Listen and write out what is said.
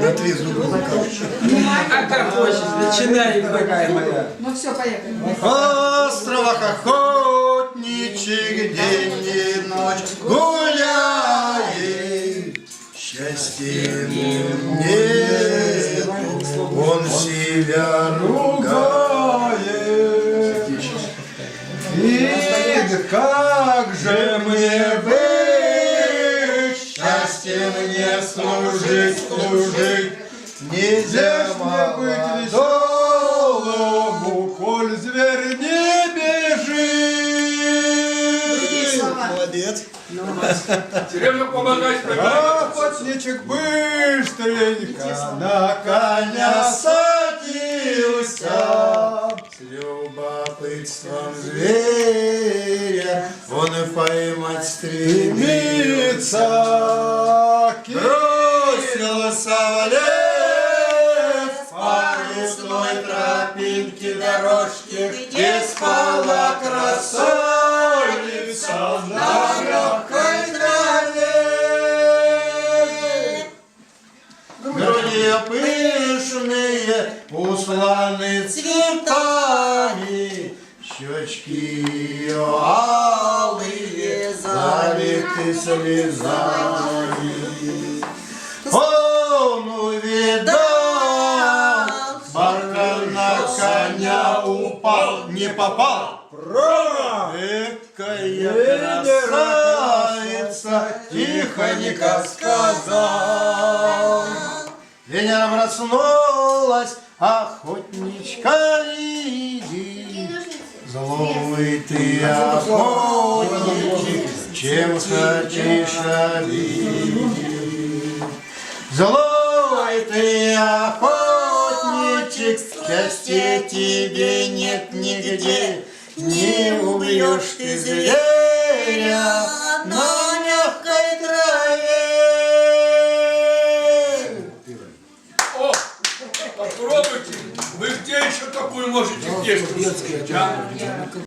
На трезвую голову кажется. А как хочешь, начинай. Дорогая моя. Ну все, поехали. островах охотничьих день и ночь гуляет. Счастье нет, он себя ругает. И как же мне Счастье мне служить, служить, нельзя мне быть веселому, коль зверь не бежит. Молодец. Сережа, помогай Охотничек быстренько на коня коня садился, с любопытством зверя он поймать стремится. тропинке дорожке, где спала красавица на легкой траве. Груди пышные, усланы цветами, Щечки ее алые, залиты слезами. Упал, не попал. Экая красавица, тихонько сказал. Венера проснулась, охотничка иди. Злой ты охотничек, чем хочешь обидеть. Злой ты охотничек, счастья тебе нет нигде. Не убьешь ты зверя на мягкой траве. О, попробуйте. Вы где еще такую можете песню?